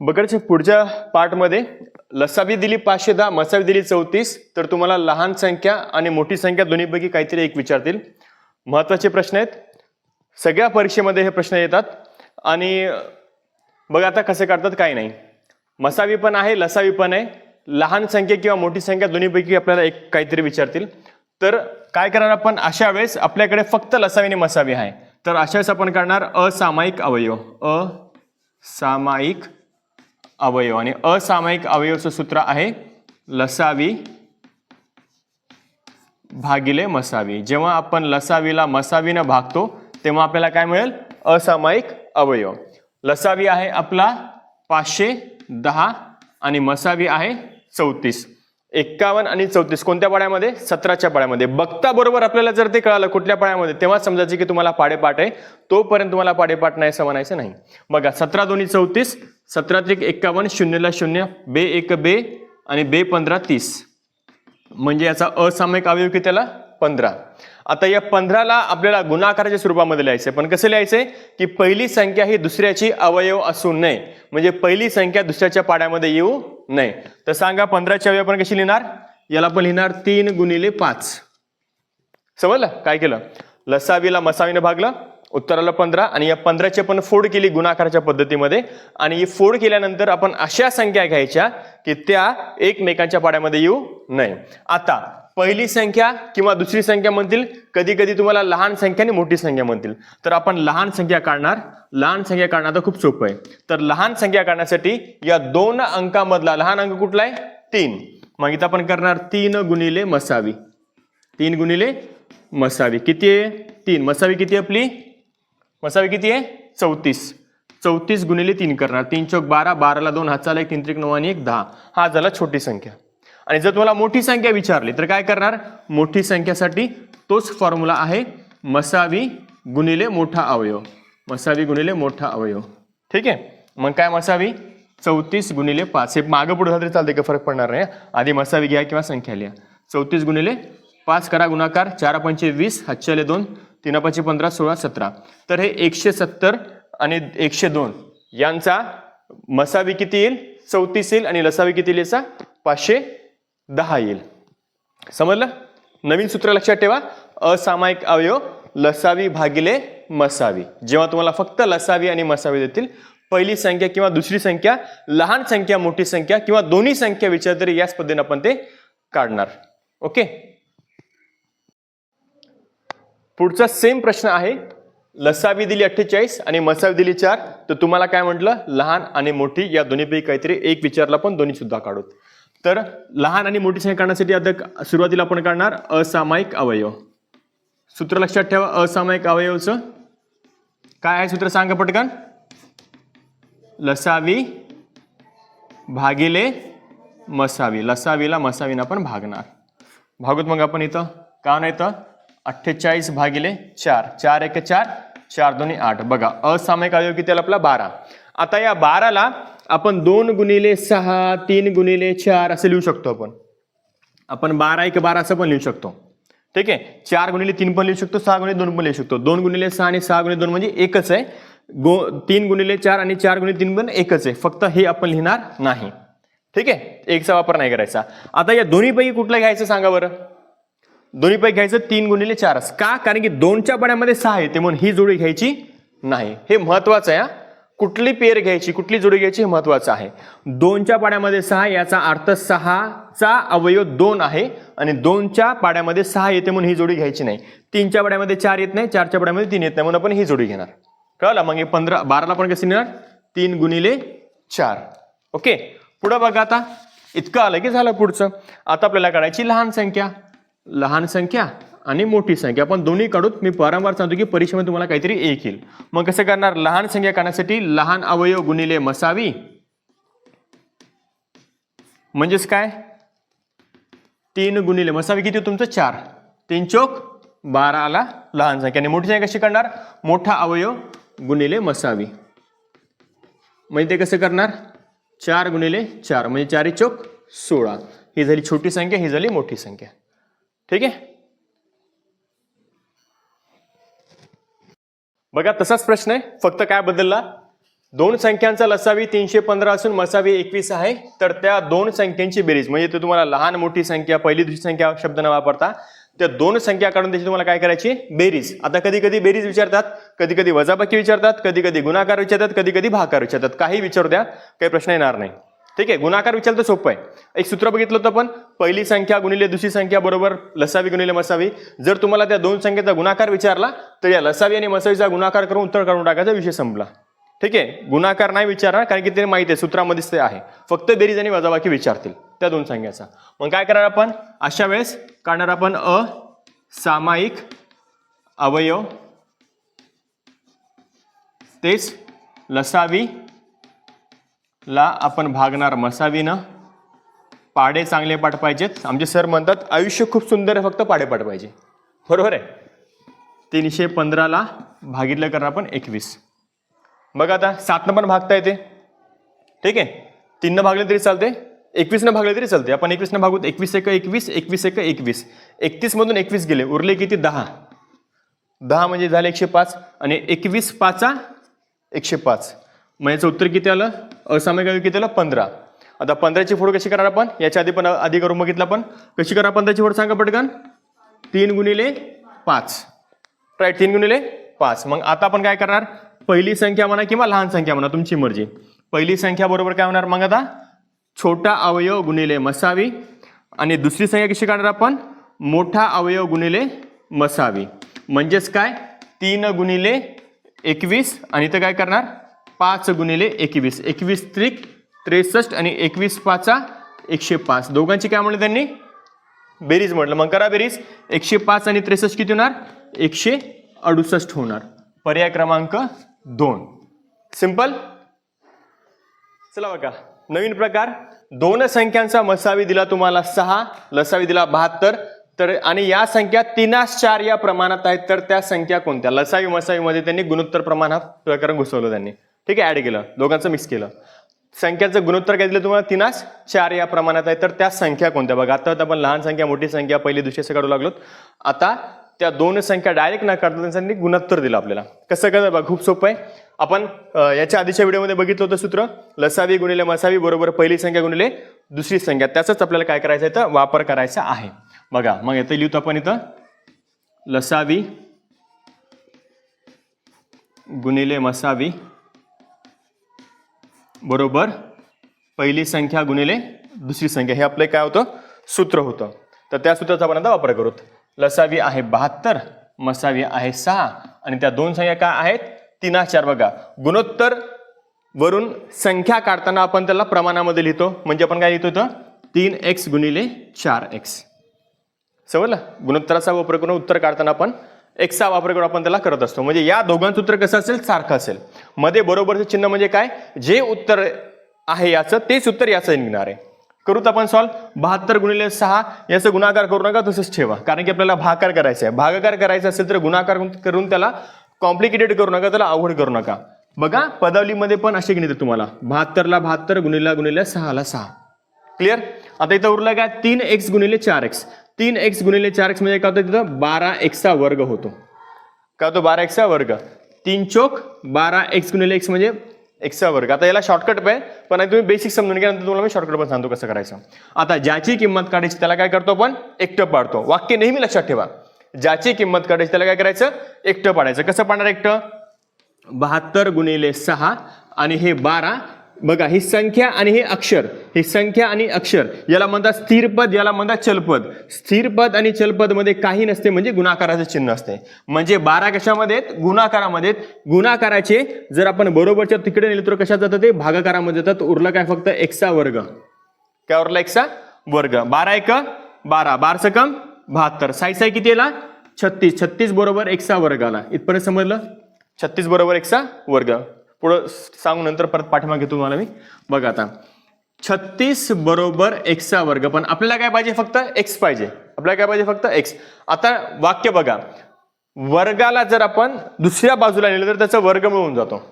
बघायचे पुढच्या पार्टमध्ये लसावी दिली पाचशे दहा मसावी दिली चौतीस. तर तुम्हाला लहान संख्या आणि मोठी संख्या दोन्हीपैकी काहीतरी एक विचारतील. महत्त्वाचे प्रश्न आहेत. सगळ्या परीक्षेमध्ये हे प्रश्न येतात. आणि बघा आता कसे काढतात काही नाही. मसावी पण आहे लसावी पण आहे. लहान संख्या किंवा मोठी संख्या दोन्हीपैकी आपल्याला एक काहीतरी विचारतील. तर काय करणार आपण? अशा वेळेस आपल्याकडे फक्त लसावी आणि मसावी आहे. तर अशा वेळेस आपण करणार असामायिक अवयव. असामायिक अवयव आणि असामायिक अवयवचं सूत्र आहे लसावी भागिले मसावी. जेव्हा आपण लसावीला मसावीनं भागतो तेव्हा आपल्याला काय मिळेल? असामायिक अवयव. लसावी आहे आपला पाचशे दहा आणि मसावी आहे चौतीस. एक्कावन्न आणि चौतीस कोणत्या पाड्यामध्ये? सतराच्या पाड्यामध्ये. बघता बरोबर आपल्याला जर ते कळालं कुठल्या पाड्यामध्ये तेव्हा समजायचे की तुम्हाला पाडेपाठ आहे. तोपर्यंत तुम्हाला पाडेपाठ नाही असं म्हणायचं नाही. बघा सतरा दोन्ही चौतीस सतरा त्रिक एक्कावन्न शून्यला शून्य बे एक बे आणि बे पंधरा तीस. म्हणजे याचा असामायिक अवयव किती त्याला पंधरा. आता या पंधराला आपल्याला गुणाकाराच्या स्वरूपामध्ये लिहायचंय. पण कसं लिहायचंय? की पहिली संख्या ही दुसऱ्याची अवयव असू नये. म्हणजे पहिली संख्या दुसऱ्याच्या पाड्यामध्ये येऊ नये. तर सांगा पंधराची अवयव आपण कशी लिहिणार? याला आपण लिहिणार तीन गुणिले पाच. समजलं? काय केलं? लसावीला मसावीने भागलं. उत्तराला पंधरा आणि या पंधराची आपण फोड केली गुणाकाराच्या पद्धतीमध्ये. आणि ही फोड केल्यानंतर आपण अशा संख्या घ्यायच्या की त्या एकमेकांच्या पाड्यामध्ये येऊ नये. आता पहिली संख्या किंवा दुसरी संख्या म्हणतील कधी कधी तुम्हाला लहान संख्या आणि मोठी संख्या म्हणतील. तर आपण लहान संख्या काढणार. लहान संख्या काढणं तर खूप सोपं आहे. तर लहान संख्या काढण्यासाठी या दोन अंकामधला लहान अंक कुठला आहे तीन. मग इथं आपण करणार तीन गुणिले मसावी. तीन गुणिले मसावी. किती आहे? तीन. मसावी किती आहे आपली? मसावी किती आहे? चौतीस. चौतीस गुणिले तीन करणार. तीन चौक बारा बाराला दोन हाताला एक तीन त्रिक नऊ आणि एक दहा. हा झाला छोटी संख्या. आणि जर तुम्हाला मोठी संख्या विचारली तर काय करणार? मोठी संख्यासाठी तोच फॉर्म्युला आहे मसावी गुणिले मोठा अवयव. मसावी गुणिले मोठा अवयव. ठीक आहे? मग काय मसावी? चौतीस गुणिले पाच. हे मागं पुढे झालं तरी चालते का फरक पडणार नाही आधी मसावी घ्या किंवा संख्या लिहा. चौतीस गुणिले पाच करा गुणाकार. चार पंचे वीस. हातच्याले दोन. तीन पाचशे पंधरा सोळा सतरा. तर हे एकशे सत्तर आणि एकशे दोन. यांचा मसावी किती येईल चौतीस येईल आणि लसावी किती येईल याचा पाचशे दहा येईल. समजलं? नवीन सूत्र लक्षात ठेवा. असामायिक अवयव लसावी भागिले मसावी. जेव्हा तुम्हाला फक्त लसावी आणि मसावी देतील पहिली संख्या किंवा दुसरी संख्या लहान संख्या मोठी संख्या किंवा दोन्ही संख्या विचार तरी याच पद्धतीने आपण ते काढणार. ओके? पुढचा सेम प्रश्न आहे. लसावी दिली अठ्ठेचाळीस आणि मसावी दिली चार. तर तुम्हाला काय म्हटलं? लहान आणि मोठी या दोन्हीपैकी काहीतरी एक विचारला पण दोन्ही सुद्धा काढूत. तर लहान आणि मोठी संख्या काढण्यासाठी आता सुरुवातीला आपण काढणार असामायिक अवयव. सूत्र लक्षात ठेवा असामायिक अवयवचं. काय आहे सूत्र? सांगा पटकन. लसावी भागिले मसावी. लसावीला मसावीनं आपण भागणार. भागूत मग आपण इथं. का नाही इथं अठ्ठेचाळीस भागिले चार. चार एक चार चार दोन्ही आठ. बघा असामायिक अवयव किती आला आपला बारा. आता या बाराला आपण दोन गुणिले सहा तीन गुणिले चार असं लिहू शकतो आपण. आपण बारा एक बारा असं पण लिहू शकतो. ठीक आहे? चार गुणिले तीन पण लिहू शकतो सहा गुणिले दोन पण लिहू शकतो. दोन गुणिले सहा आणि सहा गुणिले दोन म्हणजे एकच आहे. गो तीन गुणिले चार आणि चार गुणिले तीन पण एकच आहे. फक्त हे आपण लिहिणार नाही. ठीक आहे? एकचा वापर नाही करायचा. आता या दोन्हीपैकी कुठलं घ्यायचं सांगा बरं. दोन्ही पैकी घ्यायचं तीन गुणिले चारच का? कारण की दोनच्या पाण्यामध्ये सहा येते म्हणून ही जोडी घ्यायची नाही. हे महत्वाचं आहे हा. कुठली पेर घ्यायची कुठली जोडी घ्यायची हे महत्वाचं आहे. दोनच्या पाड्यामध्ये सहा याचा अर्थ सहाचा अवयव दोन आहे आणि दोनच्या पाड्यामध्ये सहा येते म्हणून ही जोडी घ्यायची नाही. तीनच्या पाड्यामध्ये चार येत नाही चारच्या पाड्यामध्ये तीन येत नाही म्हणून आपण ही जोडी घेणार. कळलं? मग हे पंधरा बाराला आपण कसं नेणार? तीन गुणिले चार. ओके? पुढं बघा आता. इतकं आलं की झालं पुढचं. आता आपल्याला काढायची लहान संख्या. लहान संख्या आणि मोठी संख्या. पण दोन्ही काढून मी वारंवार सांगतो की परीक्षेमध्ये तुम्हाला काहीतरी एक येईल. मग कसं करणार? लहान संख्या करण्यासाठी लहान अवयव गुणिले मसावी. म्हणजेच काय? तीन गुणिले मसावी किती तुमचं? चार. तीन चोक बारा आला लहान संख्या. आणि मोठी संख्या कशी करणार? मोठा अवयव गुणिले मसावी. म्हणजे ते कसं करणार? चार गुणिले चार. म्हणजे चारी चोक सोळा. ही झाली छोटी संख्या ही झाली मोठी संख्या. ठीक आहे? बघा तसाच प्रश्न आहे. फक्त काय बदलला? दोन संख्यांचा लसावी तीनशे पंधरा असून मसावी एकवीस आहे. तर त्या दोन संख्यांची बेरीज म्हणजे ते तुम्हाला लहान मोठी संख्या पहिली दुसरी संख्या शब्द न वापरता त्या दोन संख्या काढून त्याची तुम्हाला काय करायची? बेरीज. आता कधी कधी बेरीज विचारतात कधी कधी वजाबाकी विचारतात कधी कधी गुणाकार विचारतात कधी कधी भाकार विचारतात. काही विचारू द्या काही प्रश्न येणार नाही. ठीक आहे गुणाकार विचारलं तर सोपं आहे. एक सूत्र बघितलं होतं पण पहिली संख्या गुणिले दुसरी संख्या बरोबर लसावी गुणिले मसावी. जर तुम्हाला त्या दोन संख्येचा गुणाकार विचारला तर या लसावी आणि मसावीचा गुणाकार करून उत्तर काढून टाकायचा विषय संपला. ठीक आहे गुणाकार नाही विचारणार कारण की ते माहिती आहे सूत्रामध्येच ते आहे. फक्त बेरीज आणि वजाबाकी विचारतील त्या दोन संख्याचा. मग काय करणार आपण? अशा वेळेस काढणार आपण अ सामायिक अवयव तेच लसावी ला आपण भागणार मसावीनं. पाडे चांगले पाठ पाहिजेत आमचे सर म्हणतात आयुष्य खूप सुंदर आहे फक्त पाडे पाठ पाहिजे बरोबर आहे? तीनशे पंधराला भागितलं करणार आपण एकवीस. बघा आता सातनं पण भागता येते. ठीक आहे? तीननं भागले तरी चालते एकवीसनं भागले तरी चालते आपण एकवीसनं भागूत एकवीस एक एकवीस एकवीस एक एकवीस. एकतीसमधून एकवीस गेले. उरले किती? दहा. दहा म्हणजे झाले एकशे पाच. आणि एकवीस पाचा एकशे पाच. मग याचं उत्तर किती आलं? असामायिक अवयव किती आलं? पंधरा. आता पंधराची फोड कशी करणार आपण? याच्या आधी पण आधी करून बघितलं आपण. कशी करणार पंधराची फोड? सांगा पटकन. तीन गुणिले पाच. राईट तीन गुणिले पाच. मग आता आपण काय करणार? पहिली संख्या म्हणा किंवा लहान संख्या म्हणा तुमची मर्जी. पहिली संख्या बरोबर काय होणार? मग आता छोटा अवयव गुणिले मसावी. आणि दुसरी संख्या कशी काढणार आपण? मोठा अवयव गुणिले मसावी. म्हणजेच काय? तीन गुणिले एकवीस. आणि इथं काय करणार? पाच गुणिले एकवीस. एकवीस त्रिक त्रेसष्ट आणि एकवीस पाचा एकशे पाच. दोघांची काय म्हणलं त्यांनी? बेरीज म्हटलं. मग करा बेरीज. एकशे पाच आणि त्रेसष्ट किती होणार? एकशे अडुसष्ट होणार. पर्याय क्रमांक दोन. सिंपल? चला बघा. नवीन प्रकार. दोन संख्यांचा मसावी दिला तुम्हाला सहा लसावी दिला बहात्तर. तर आणि या संख्या तीनास चार या प्रमाणात आहेत. तर त्या संख्या कोणत्या? लसावी मसावीमध्ये त्यांनी गुणोत्तर प्रमाणात प्रकरण घुसवलं त्यांनी. ठीक आहे ॲड केलं. दोघांचं मिक्स केलं. संख्याचं गुणोत्तर काय दिलं तुम्हाला? तिनास चार या प्रमाणात आहे तर त्या संख्या कोणत्या? बघा आता आपण लहान संख्या मोठी संख्या पहिली दुसरी असं काढू लागलो आता त्या दोन संख्या डायरेक्ट न काढता त्यांनी गुणोत्तर दिलं आपल्याला. कसं करतं बघा खूप सोपं आहे. आपण याच्या आधीच्या व्हिडिओमध्ये बघितलं होतं सूत्र लसावी गुणिले मसावी बरोबर पहिली संख्या गुणिले दुसरी संख्या. त्याचाच आपल्याला काय करायचं आहे? तर वापर करायचा आहे. बघा मग इथं लिहितो आपण इथं. लसावी गुणिले मसावी बरोबर. पहिली संख्या गुणिले दुसरी संख्या. हे आपलं काय होतं? सूत्र होतं. तर त्या सूत्राचा आपण आता वापर करू लसावी आहे बहात्तर मसावी आहे सहा आणि त्या दोन संख्या काय आहेत? तीना चार बघा. गुणोत्तर वरून संख्या काढताना आपण त्याला प्रमाणामध्ये लिहितो. म्हणजे आपण काय लिहितो तर तीन एक्स गुणिले चार एक्स. समजलं? गुणोत्तराचा वापर करून उत्तर काढताना आपण एक्सचा वापर करून आपण त्याला करत असतो. म्हणजे या दोघांचं उत्तर कसं असेल? सारखं असेल. मध्ये बरोबरचं चिन्ह म्हणजे काय? जे उत्तर आहे याचं तेच उत्तर याचं निघणार आहे. करूत आपण सॉल्व बहात्तर गुणिले सहा याचं गुणाकार करू नका तसंच ठेवा. कारण की आपल्याला भागाकार करायचा आहे भागाकार करायचा असेल तर गुणाकार करून त्याला कॉम्प्लिकेटेड करू नका त्याला अवघड करू नका. बघा पदावलीमध्ये पण असे गणित तुम्हाला. बहात्तरला बहात्तर गुणिला गुणिले सहाला सहा. क्लिअर आता इथं उरलं काय? तीन एक्स गुणिले चार एक्स तीन एक्स गुणिले चार एक्स म्हणजे काय होतं तिथं? बारा एक्सचा वर्ग होतो. काय होतो? बारा एक्सचा वर्ग. तीन चोक बारा एक्स गुणिले एक्स म्हणजे एक्सचा वर्ग. आता याला शॉर्टकट आहे. पण आता तुम्ही बेसिक समजून घ्या नंतर तुम्हाला मी शॉर्टकट पण सांगतो कसं करायचं. आता ज्याची किंमत काढायची त्याला काय करतो आपण? एकटं पाडतो. वाक्य नेहमी लक्षात ठेवा. ज्याची किंमत काढायची त्याला काय करायचं? एकटं पाडायचं. कसं पाडणार एकटं? बहात्तर गुणिले सहा आणि हे बारा बघा ही संख्या आणि हे अक्षर ही संख्या आणि अक्षर याला म्हणतात स्थिरपद याला म्हणतात चलपद. स्थिरपद आणि चलपदमध्ये काही नसते म्हणजे गुणाकाराचं चिन्ह असते. म्हणजे बारा कशामध्ये गुणाकारामध्ये आहेत. गुणाकाराचे जर आपण बरोबरच्या तिकडे नेले तर कशात जातं ते? भागाकारामध्ये जातात. उरलं काय फक्त? एकसा वर्ग. काय उरला एकसा वर्ग. बारा एक बारा. बार सकम बहात्तर. साई साई किती आला? छत्तीस. छत्तीस बरोबर एकसा वर्ग आला. इथपर्यंत समजलं? छत्तीस बरोबर एकसा वर्ग. पुढं सांगू नंतर परत पाठीमागे घेतो तुम्हाला मी. बघा आता. छत्तीस बरोबर एक्सचा वर्ग. पण आपल्याला काय पाहिजे फक्त? एक्स पाहिजे. आपल्याला काय पाहिजे फक्त? एक्स आता वाक्य बघा. वर्गाला जर आपण दुसऱ्या बाजूला नेलं तर त्याचा वर्ग मिळून जातो.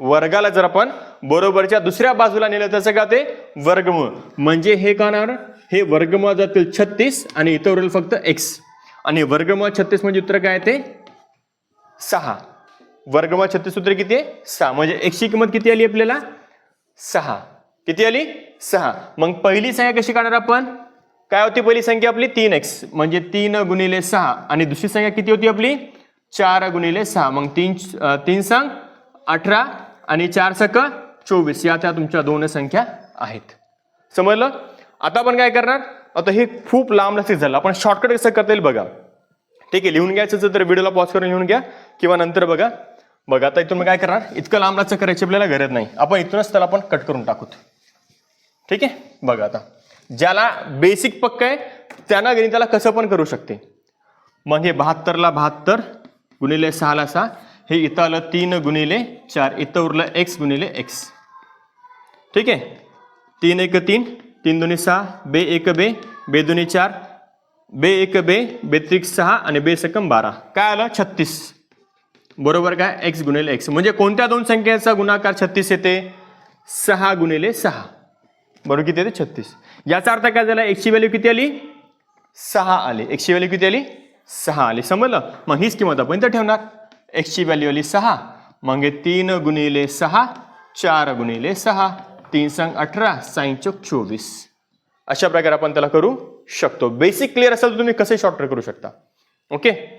वर्गाला जर आपण बरोबरच्या दुसऱ्या बाजूला नेलं त्याचं का ते वर्गमूळ म्हणजे हे का होणार? हे वर्गमूळ जातील छत्तीस आणि इथं उरेल फक्त एक्स आणि वर्गमूळ छत्तीस म्हणजे उत्तर काय आहे ते सहा. वर्गमा छत्तीस सूत्र किती आहे? सहा. म्हणजे एकशे किंमत किती आली आपल्याला? सहा. किती आली? सहा. मग पहिली संख्या कशी काढणार आपण? काय होती पहिली संख्या आपली? तीन एक्स. म्हणजे तीन गुणिले सहा. आणि दुसरी संख्या किती होती आपली? चार गुणिले सहा. मग तीन तीन संघ अठरा आणि चार सक चोवीस. या त्या तुमच्या दोन संख्या आहेत. समजलं? आता आपण काय करणार? आता हे खूप लांब लक्षात झालं. आपण शॉर्टकट कसं करता येईल बघा. ठीक आहे लिहून घ्यायचं तर व्हिडिओला पॉज करून लिहून घ्या. किंवा नंतर बघा. बघा आता इथून मी काय करणार? इतकं लांब लांबलाचं करायची आपल्याला गरज नाही. आपण इथूनच त्याला आपण कट करून टाकूत. ठीक आहे? बघा आता. ज्याला बेसिक पक्क आहे त्यांना गणिताला कसं पण करू शकते. मग हे बहात्तरला बहात्तर गुणिले सहाला सहा हे इथं आलं तीन गुणिले चार इथं उरलं एक्स गुणिले एक्स ठीक आहे? तीन एक तीन तीन दोन्ही सहा बे एक बे बे दोन्ही चार बे एक बे बेत्रिक सहा आणि बे सकम बारा. काय आलं? छत्तीस. बरोबर काय एक्स गुणिले एक्स म्हणजे कोणत्या दोन संख्येचा गुणाकार छत्तीस येते? सहा गुणिले सहा. बरोबर किती येते? छत्तीस. याचा अर्थ काय झाला? एकशे व्हॅल्यू किती आली? सहा आली. एकशे व्हॅल्यू किती आली? सहा आली. समजलं? मग हीच किंमत आपण इथं ठेवणार. एकशे व्हॅल्यू आली सहा. मग हे तीन गुणिले सहा चार गुणिले सहा. तीन सांग अठरा साईन चौक चोवीस. अशा प्रकारे आपण त्याला करू शकतो. बेसिक क्लिअर असेल तर तुम्ही कसे शॉर्टकट करू शकता? ओके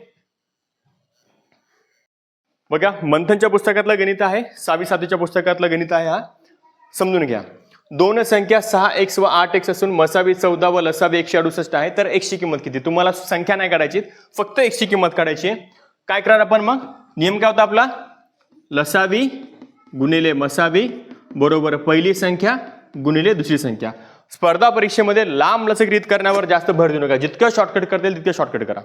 बघा मंथनच्या पुस्तकातलं गणित आहे सहावी सातीच्या पुस्तकातलं गणित आहे हा. समजून घ्या. दोन संख्या सहा एक्स व आठ एक्स असून मसावी चौदा व लसावी एकशे अडुसष्ट आहे. तर एकशे किंमत किती? तुम्हाला संख्या नाही काढायची फक्त एकशे किंमत काढायची आहे. काय करणार आपण मग? नियम काय होता आपला? लसावी गुणिले मसावी बरोबर पहिली संख्या गुणिले दुसरी संख्या. स्पर्धा परीक्षेमध्ये लांब लचक रीत करण्यावर जास्त भर देऊ नका. जितकं शॉर्टकट करता येईल तितकं शॉर्टकट करा.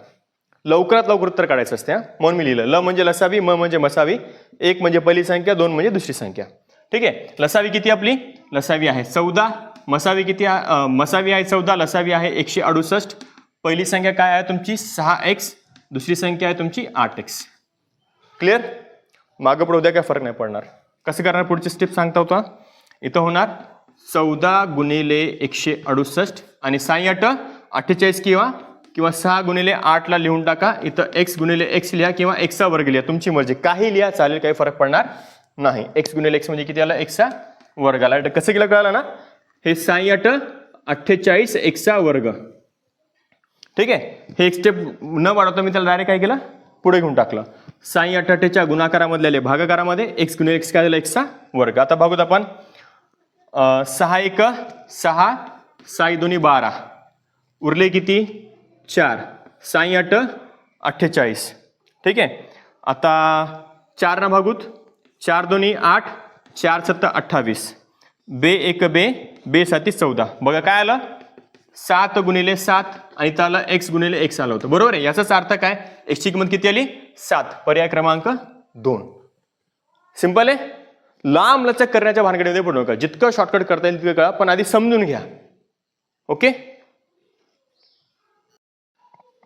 लवकरात लवकर उत्तर काढायचं असते म्हणून मी लिहिलं ल म्हणजे लसावी म म्हणजे मसावी एक म्हणजे पहिली संख्या दोन म्हणजे दुसरी संख्या. ठीक आहे? लसावी किती आपली? लसावी आहे चौदा. मसावी किती मसावी आहे चौदा लसावी आहे एकशे अडुसष्ट. पहिली संख्या काय आहे तुमची? सहा एक्स दुसरी संख्या आहे तुमची आठ एक्स क्लिअर मागं पुढे उद्या काय फरक नाही पडणार. कसं करणार? पुढची स्टेप सांगता होता इथं होणार चौदा गुणिले एकशे अडुसष्ट आणि साई अट अठ्ठेचाळीस किंवा किंवा सहा गुणिले आठला लिहून टाका. इथं एक्स गुणिले एक्स लिहा किंवा एक्सचा वर्ग लिहा. तुमची मर्जी. काही लिहा चालेल काही फरक पडणार नाही. एक्स गुणिले एक्स म्हणजे किती आला? एक्सचा वर्ग आला. कसं केलं कळालं ना? हे साई अट अठ्ठेचाळीस एक्सचा वर्ग. ठीक आहे? हे एक स्टेप न वाढवता मी त्याला डायरेक्ट काय केलं? पुढे घेऊन टाकलं. साई अठ्ठेच्या गुणाकारामधल्या भागाकारामध्ये एक्स गुणिले एक्स काय झालं? एक्सचा वर्ग. आता बघूत आपण सहा एक सहा साई दोन्ही बारा. उरले किती? चार. साई अट अठ्ठेचाळीस. ठीक आहे? आता चार ना भागूत. चार दोन्ही आठ चार सत्ता अठ्ठावीस. बे एक बे बे साती चौदा. बघा काय आलं? सात गुणिले सात आणि त्याला एक्स गुणिले एक्स आलं होतं. बरोबर आहे? याचाच अर्थ काय? एक्सची किंमत किती आली? सात. पर्याय क्रमांक दोन. सिंपल आहे? लांब लचक करण्याच्या भानगडीमध्ये पडू नका. जितकं शॉर्टकट करता येईल तितकं कळा पण आधी समजून घ्या. ओके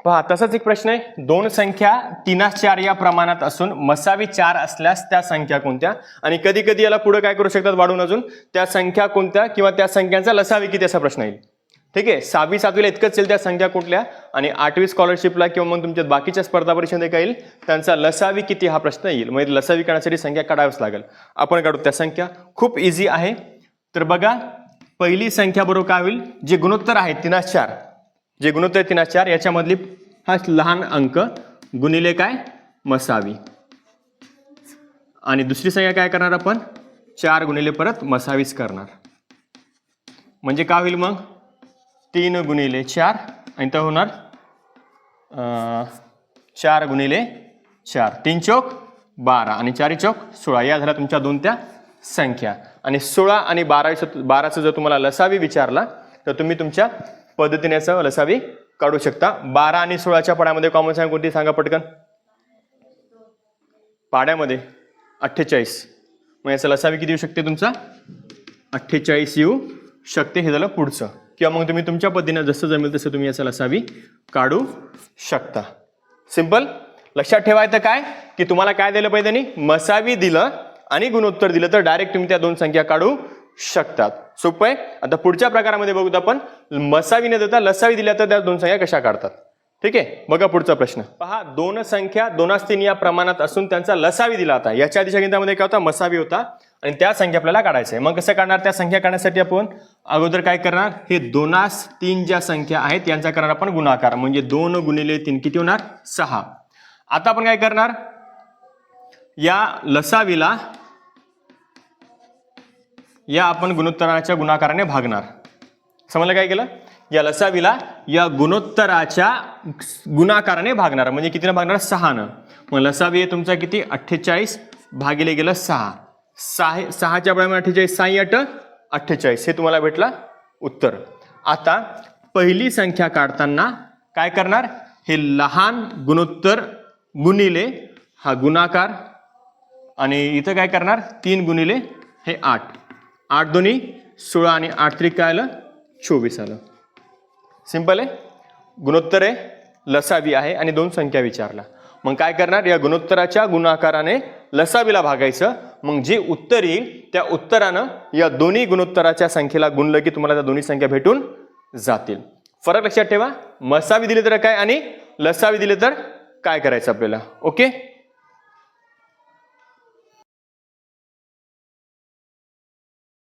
पहा तसाच एक प्रश्न आहे. दोन संख्या तीनास चार या प्रमाणात असून मसावी चार असल्यास त्या संख्या कोणत्या? आणि कधी कधी याला पुढे काय करू शकतात वाढून अजून? त्या संख्या कोणत्या किंवा त्या संख्यांचा लसावी किती असा प्रश्न येईल? ठीक आहे? सहावी सातवीला इतकंच येईल त्या संख्या कुठल्या? आणि आठवी स्कॉलरशिपला किंवा मग तुमच्या बाकीच्या स्पर्धा परीक्षेमध्ये काय येईल त्यांचा लसावी किती हा प्रश्न येईल? म्हणजे लसावी करण्यासाठी संख्या काढावीच लागेल. आपण काढू त्या संख्या. खूप इझी आहे. तर बघा पहिली संख्या बरोबर काय होईल? जे गुणोत्तर आहे तिनास चार. जे गुणोत्तर आहे चार याच्यामधली हा लहान अंक गुणिले काय? मसावी. आणि दुसरी संख्या काय करणार आपण? चार गुणिले परत मसावीच करणार. म्हणजे काय होईल मग? तीन गुणिले चार आणि तर होणार चार गुणिले चार. तीन चौक बारा आणि चारी चौक सोळा. या झाल्या तुमच्या दोन त्या संख्या. आणि सोळा आणि बारावीचं बाराचं जर तुम्हाला लसावी विचारला तर तुम्ही तुमच्या पद्धतीने असं लसावी काढू शकता. बारा आणि सोळाच्या पाड्यामध्ये कॉमन संख्या कोणती? सांगा पटकन. पाड्यामध्ये. अठ्ठेचाळीस. मग याचा लसावी किती येऊ शकते तुमचा? अठ्ठेचाळीस येऊ शकते. हे झालं पुढचं. किंवा मग तुम्ही तुमच्या पद्धतीनं जसं जमेल तसं तुम्ही याचा लसावी काढू शकता. सिंपल लक्षात ठेवायचं काय? की तुम्हाला काय दिलं पाहिजे त्यांनी मसावी दिलं आणि गुणोत्तर दिलं. तर डायरेक्ट तुम्ही त्या दोन संख्या काढू शकतात. सोपं आहे. आता पुढच्या प्रकारामध्ये बघूत आपण मसावी न देता लसावी दिल्या तर त्या दोन संख्या कशा काढतात? ठीक आहे? बघा पुढचा प्रश्न. पहा दोन संख्या दोनास तीन या प्रमाणात असून त्यांचा लसावी दिला होता. याच्या आधीच्या गणितामध्ये काय होता? मसावी होता. आणि त्या संख्या आपल्याला काढायच्या. आहे मग कसं काढणार? त्या संख्या काढण्यासाठी आपण अगोदर काय करणार? हे दोनास तीन ज्या संख्या आहेत यांचा करणार आपण गुणाकार. म्हणजे दोन गुणिले तीन किती होणार? सहा. आता आपण काय करणार? या लसावीला या आपण गुणोत्तराच्या गुणाकाराने भागणार. समजलं काय केलं? या लसावीला या गुणोत्तराच्या गुणाकाराने भागणार. म्हणजे कितीनं भागणार? सहानं. मग लसावी आहे तुमचा किती? अठ्ठेचाळीस भागिले गेलं सहा. सहा सहाच्या प्रमाणे अठ्ठेचाळीस साई अट अठ्ठेचाळीस. हे तुम्हाला भेटला उत्तर. आता पहिली संख्या काढताना काय करणार? हे लहान गुणोत्तर गुणिले हा गुणाकार आणि इथं काय करणार? तीन गुणिले हे आठ. आठ दोन्ही सोळा आणि आठ त्रिक काय आलं चोवीस आलं. सिंपल आहे? गुणोत्तर आहे लसावी आहे आणि दोन संख्या विचारला. मग काय करणार? या गुणोत्तराच्या गुणाकाराने लसावीला भागायचं. मग जे उत्तर येईल त्या उत्तरानं या दोन्ही गुणोत्तराच्या संख्येला गुणलं की तुम्हाला त्या दोन्ही संख्या भेटून जातील. फरक लक्षात ठेवा. मसावी दिले तर काय आणि लसावी दिले तर काय करायचं आपल्याला? ओके